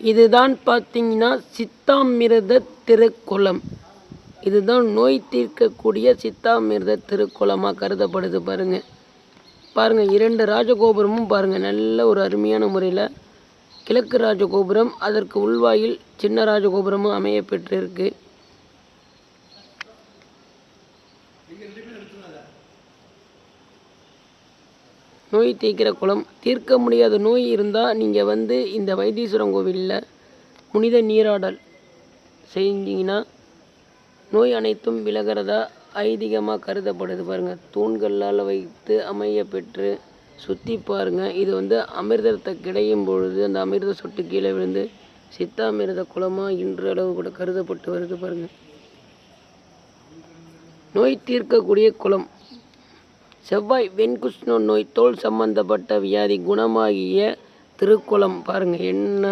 இதுதான் பார்த்தீங்கன்னா சித்தாமிரத திருக்குளம். இதுதான் நோய் தீர்க்கக்கூடிய சித்தாமிரத திருக்குளமாக கருதப்படுது பாருங்கள் பாருங்கள் இரண்டு ராஜகோபுரமும் பாருங்கள் நல்ல ஒரு அருமையான முறையில் கிழக்கு ராஜகோபுரம் அதற்கு உள்வாயில் சின்ன ராஜகோபுரமும் அமைய பெற்றிருக்கு. நோய் தீர்க்கிற குளம். தீர்க்க முடியாத நோய் இருந்தால் நீங்கள் வந்து இந்த வைத்தீஸ்வரன் கோவிலில் புனித நீராடல் செஞ்சீங்கன்னா நோய் அனைத்தும் விலகிறதா ஐதீகமாக கருதப்படுது பாருங்கள் தூண்களால் வைத்து அமைய பெற்று சுற்றி பாருங்கள் இது வந்து அமிர்தத்தை கிடையும் பொழுது அந்த அமிர்த சொட்டு கீழே விழுந்து சித்தாமிர்த குளமாக இன்றளவு கூட கருதப்பட்டு வருது பாருங்கள் நோய் தீர்க்கக்கூடிய குளம். செவ்வாய் வெண்குஷ்ணு நோய் தோல் சம்பந்தப்பட்ட வியாதி குணமாகிய திருக்குளம் பாருங்கள் என்ன?